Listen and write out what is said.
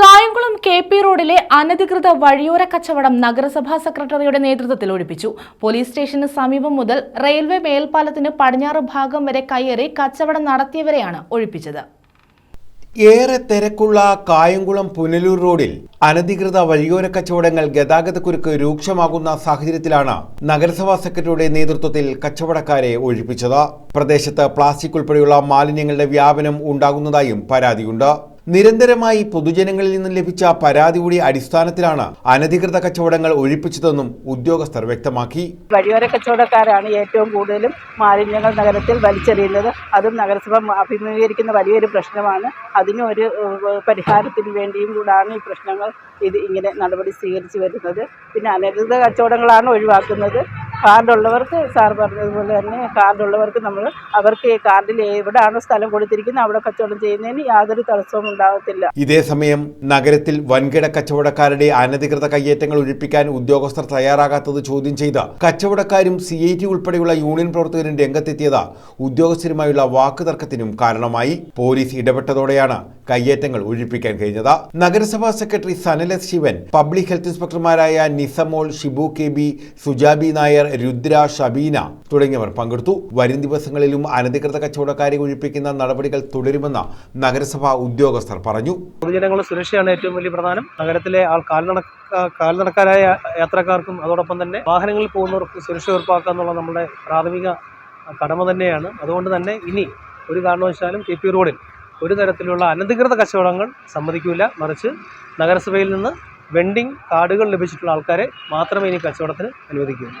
Kayamkulam K P റോഡിലെ അനധികൃത വഴിയോര കച്ചവടം നഗരസഭാ സെക്രട്ടറിയുടെ നേതൃത്വത്തിൽ ഒഴിപ്പിച്ചു. പോലീസ് സ്റ്റേഷന് സമീപം മുതൽ റെയിൽവേ മേൽപ്പാലത്തിന് പടിഞ്ഞാറ് ഭാഗം വരെ കയറി കച്ചവടം നടത്തിയവരെയാണ് ഒഴിപ്പിച്ചത്. ഏറെ തിരക്കുള്ള കായംകുളം പുനലൂർ റോഡിൽ അനധികൃത വഴിയോര കച്ചവടങ്ങൾ ഗതാഗതക്കുരുക്ക് രൂക്ഷമാകുന്ന സാഹചര്യത്തിലാണ് നഗരസഭാ സെക്രട്ടറിയുടെ നേതൃത്വത്തിൽ കച്ചവടക്കാരെ ഒഴിപ്പിച്ചത്. പ്രദേശത്ത് പ്ലാസ്റ്റിക് ഉൾപ്പെടെയുള്ള മാലിന്യങ്ങളുടെ വ്യാപനം ഉണ്ടാകുന്നതായും പരാതിയുണ്ട്. നിരന്തരമായി പൊതുജനങ്ങളിൽ നിന്നും ലഭിച്ച പരാതിയുടെ അടിസ്ഥാനത്തിലാണ് അനധികൃത കച്ചവടങ്ങൾ ഒഴിപ്പിച്ചതെന്നും ഉദ്യോഗസ്ഥർ വ്യക്തമാക്കി. വഴിയോര കച്ചവടക്കാരാണ് ഏറ്റവും കൂടുതലും മാലിന്യങ്ങൾ നഗരത്തിൽ വലിച്ചെറിയുന്നത്. അതും നഗരസഭ അഭിമുഖീകരിക്കുന്ന വലിയൊരു പ്രശ്നമാണ്. അതിനൊരു ഒരു പരിഹാരത്തിന് വേണ്ടിയും കൂടാണ് ഈ പ്രശ്നങ്ങൾ ഇത് ഇങ്ങനെ നടപടി സ്വീകരിച്ചു വരുന്നത്. പിന്നെ അനധികൃത കച്ചവടങ്ങളാണ് ഒഴിവാക്കുന്നത്. കാർഡുള്ളവർക്ക് സാർ പറഞ്ഞതുപോലെ തന്നെ കാർഡുള്ളവർക്ക് നമ്മൾ അവർക്ക് കാർഡിൽ എവിടെയാണോ സ്ഥലം കൊടുത്തിരിക്കുന്നത് അവിടെ കച്ചവടം ചെയ്യുന്നതിന് യാതൊരു തടസ്സവും ഉണ്ടാകത്തില്ല ഇതേസമയം നഗരത്തിൽ വൻകിട കച്ചവടക്കാരുടെ അനധികൃത കയ്യേറ്റങ്ങൾ ഒഴിപ്പിക്കാൻ ഉദ്യോഗസ്ഥർ തയ്യാറാകാത്തത് ചോദ്യം ചെയ്ത കച്ചവടക്കാരും സി ഐ ടി ഉൾപ്പെടെയുള്ള യൂണിയൻ പ്രവർത്തകരും രംഗത്തെത്തിയത് ഉദ്യോഗസ്ഥരുമായുള്ള വാക്കുതർക്കത്തിനും കാരണമായി. പോലീസ് ഇടപെട്ടതോടെയാണ് കയ്യേറ്റങ്ങൾ ഒഴിപ്പിക്കാൻ കഴിഞ്ഞത്. നഗരസഭാ സെക്രട്ടറി സനലസ് ശിവൻ പബ്ലിക് ഹെൽത്ത് ഇൻസ്പെക്ടർമാരായ നിസമോൾ ഷിബു കെ ബി സുജാബി നായർ രുദ്ര ഷബീന തുടങ്ങിയവർ പങ്കെടുത്തു. വരും ദിവസങ്ങളിലും അനധികൃത കച്ചവടക്കാരെ ഒഴിപ്പിക്കുന്ന നടപടികൾ തുടരുമെന്ന് നഗരസഭാ ഉദ്യോഗസ്ഥർ പറഞ്ഞു. പൊതുജനങ്ങളുടെ സുരക്ഷയാണ് ഏറ്റവും വലിയ പ്രധാനം. നഗരത്തിലെ ആൾ കാൽനട കാൽനടക്കാരായ യാത്രക്കാർക്കും അതോടൊപ്പം തന്നെ വാഹനങ്ങളിൽ പോകുന്നവർക്ക് സുരക്ഷ ഉറപ്പാക്കുക എന്നുള്ള നമ്മുടെ പ്രാഥമിക കടമ തന്നെയാണ്. അതുകൊണ്ട് തന്നെ ഇനി ഒരു കാരണവശാലും കെ പി റോഡിൽ ഒരു തരത്തിലുള്ള അനധികൃത കച്ചവടങ്ങൾ സമ്മതിക്കില്ല മറിച്ച് നഗരസഭയിൽ നിന്ന് വെണ്ടിംഗ് കാർഡുകൾ ലഭിച്ചിട്ടുള്ള ആൾക്കാരെ മാത്രമേ ഇനി കച്ചവടത്തിന് അനുവദിക്കുകയുള്ളൂ